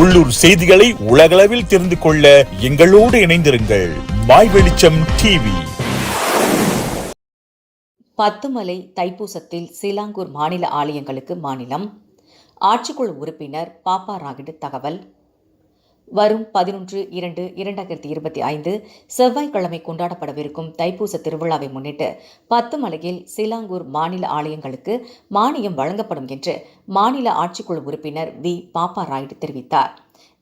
உள்ளூர் செய்திகளை உலகளவில் தெரிந்து கொள்ள எங்களோடு இணைந்திருங்கள். மாய் வெளிச்சம் டிவி பத்துமலை தைப்பூசத்தில் சிலாங்கூர் மாநில ஆலயங்களுக்கு மாநிலம். ஆட்சிக்குழு உறுப்பினர் பாப்பா ராகிடு தகவல். வரும் பதினொன்று இரண்டு இரண்டாயிரத்தி இருபத்தி ஐந்து செவ்வாய்க்கிழமை கொண்டாடப்படவிருக்கும் தைப்பூச திருவிழாவை முன்னிட்டு பத்துமலையில் சிலாங்கூர் மாநில ஆலயங்களுக்கு மானியம் வழங்கப்படும் என்று மாநில ஆட்சிக்குழு உறுப்பினர் வி. பாப்பா ராய்டு தெரிவித்தார்.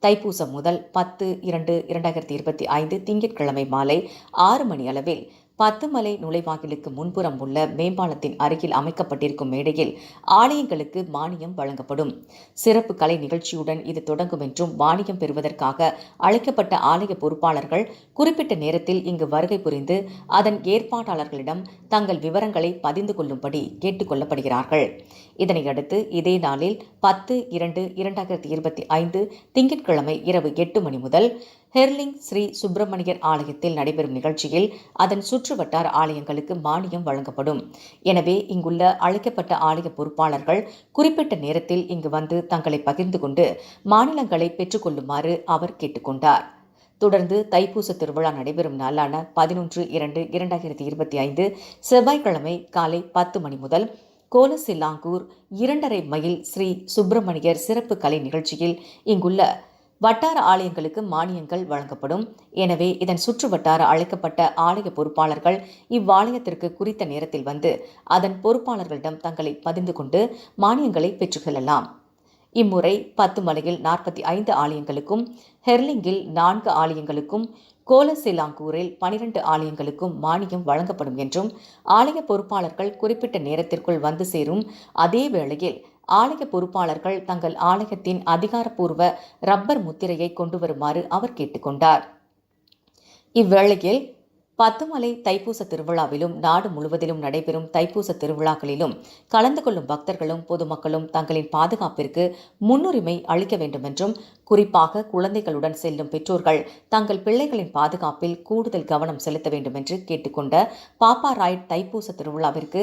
தைப்பூசம் முதல் பத்து இரண்டு இரண்டாயிரத்தி இருபத்தி ஐந்து திங்கட்கிழமை மாலை ஆறு மணி அளவில் பத்துமலை நுழைவாயிலுக்கு முன்புறம் உள்ள மேம்பாலத்தின் அருகில் அமைக்கப்பட்டிருக்கும் மேடையில் ஆலயங்களுக்கு மானியம் வழங்கப்படும். சிறப்பு கலை நிகழ்ச்சியுடன் இது தொடங்கும் என்றும் மானியம் பெறுவதற்காக அழைக்கப்பட்ட ஆலய பொறுப்பாளர்கள் குறிப்பிட்ட நேரத்தில் இங்கு வருகை புரிந்து அதன் ஏற்பாட்டாளர்களிடம் தங்கள் விவரங்களை பதிந்து கொள்ளும்படி கேட்டுக் கொள்ளப்படுகிறார்கள். இதனையடுத்து இதே நாளில் பத்து இரண்டு இரண்டாயிரத்தி இருபத்தி ஐந்து திங்கட்கிழமை இரவு எட்டு மணி முதல் ஹெர்லிங் ஸ்ரீ சுப்பிரமணியர் ஆலயத்தில் நடைபெறும் நிகழ்ச்சியில் அதன் சுற்றுவட்டார ஆலயங்களுக்கு மானியம் வழங்கப்படும். எனவே இங்குள்ள அழைக்கப்பட்ட ஆலய பொறுப்பாளர்கள் குறிப்பிட்ட நேரத்தில் இங்கு வந்து தங்களை பகிர்ந்து கொண்டு மாநிலங்களை பெற்றுக்கொள்ளுமாறு அவர் கேட்டுக்கொண்டார். தொடர்ந்து தைப்பூச திருவிழா நடைபெறும் நாளான பதினொன்று இரண்டு இரண்டாயிரத்தி இருபத்தி ஐந்து செவ்வாய்க்கிழமை காலை பத்து மணி முதல் கோலசிலாங்கூர் இரண்டரை மைல் ஸ்ரீ சுப்பிரமணியர் சிறப்பு கலை நிகழ்ச்சியில் இங்குள்ள வட்டார ஆலயங்களுக்கு மானியங்கள் வழங்கப்படும். எனவே இதன் சுற்று வட்டார அழைக்கப்பட்ட ஆலய பொறுப்பாளர்கள் இவ்வாலயத்திற்கு குறித்த நேரத்தில் வந்து அதன் பொறுப்பாளர்களிடம் தங்களை பதிந்து கொண்டு மானியங்களை பெற்றுக்கொள்ளலாம் இம்முறை பத்து மலையில் நாற்பத்தி ஐந்து ஆலயங்களுக்கும் ஹெர்லிங்கில் நான்கு ஆலயங்களுக்கும் கோலசிலாங்கூரில் பனிரெண்டு ஆலயங்களுக்கும் மானியம் வழங்கப்படும் என்றும் ஆலய பொறுப்பாளர்கள் குறிப்பிட்ட நேரத்திற்குள் வந்து சேரும் அதே வேளையில் ஆலய பொறுப்பாளர்கள் தங்கள் ஆலயத்தின் அதிகாரப்பூர்வ ரப்பர் முத்திரையை கொண்டு வருமாறு அவர் கேட்டுக்கொண்டார். இவ்வேளையில் பத்துமலை தைப்பூச திருவிழாவிலும் நாடு முழுவதிலும் நடைபெறும் தைப்பூச திருவிழாக்களிலும் கலந்து கொள்ளும் பக்தர்களும் பொதுமக்களும் தங்களின் பாதுகாப்பிற்கு முன்னுரிமை அளிக்க வேண்டுமென்றும் குறிப்பாக குழந்தைகளுடன் செல்லும் பெற்றோர்கள் தங்கள் பிள்ளைகளின் பாதுகாப்பில் கூடுதல் கவனம் செலுத்த வேண்டுமென்று கேட்டுக்கொண்ட பாப்பா ராய்ட் தைப்பூச திருவிழாவிற்கு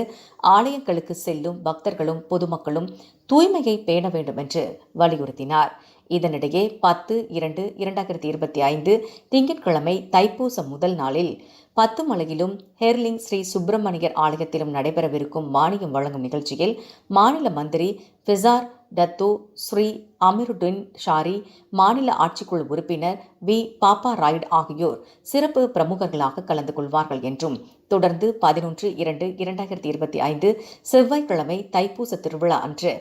ஆலயங்களுக்கு செல்லும் பக்தர்களும் பொதுமக்களும் தூய்மையை பேண வேண்டும் என்று வலியுறுத்தினார். இதனிடையே பத்து இரண்டு இரண்டாயிரத்தி இருபத்தி ஐந்து திங்கட்கிழமை தைப்பூச முதல் நாளில் பத்து மலையிலும் ஹெர்லிங் ஸ்ரீ சுப்பிரமணியர் ஆலயத்திலும் நடைபெறவிருக்கும் மானியம் வழங்கும் நிகழ்ச்சியில் மாநில மந்திரி ஃபிசார் டத்தோ ஸ்ரீ அமிருடின் ஷாரி மாநில ஆட்சிக்குழு உறுப்பினர் வி. பாப்பா ராய்டு ஆகியோர் சிறப்பு பிரமுகர்களாக கலந்து கொள்வார்கள் என்றும் தொடர்ந்து பதினொன்று இரண்டு இரண்டாயிரத்தி இருபத்தி ஐந்து செவ்வாய்க்கிழமை தைப்பூச திருவிழா அன்று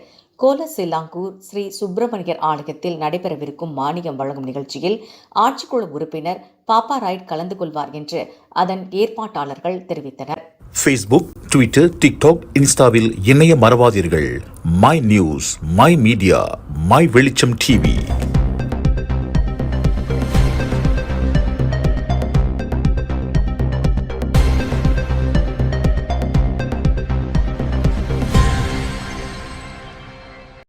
கோலசிலாங்கூர் ஸ்ரீ சுப்பிரமணியர் ஆலயத்தில் நடைபெறவிருக்கும் மானியம் வழங்கும் நிகழ்ச்சியில் ஆட்சிக்குழு உறுப்பினர் பாப்பா ராய்ட் கலந்து கொள்வார் என்று அதன் ஏற்பாட்டாளர்கள் தெரிவித்தனர். ஃபேஸ்புக் ட்விட்டர் டிக்டாக் இன்ஸ்டாவில் இணைய மறவாதீர்கள். My news my media my Velicham TV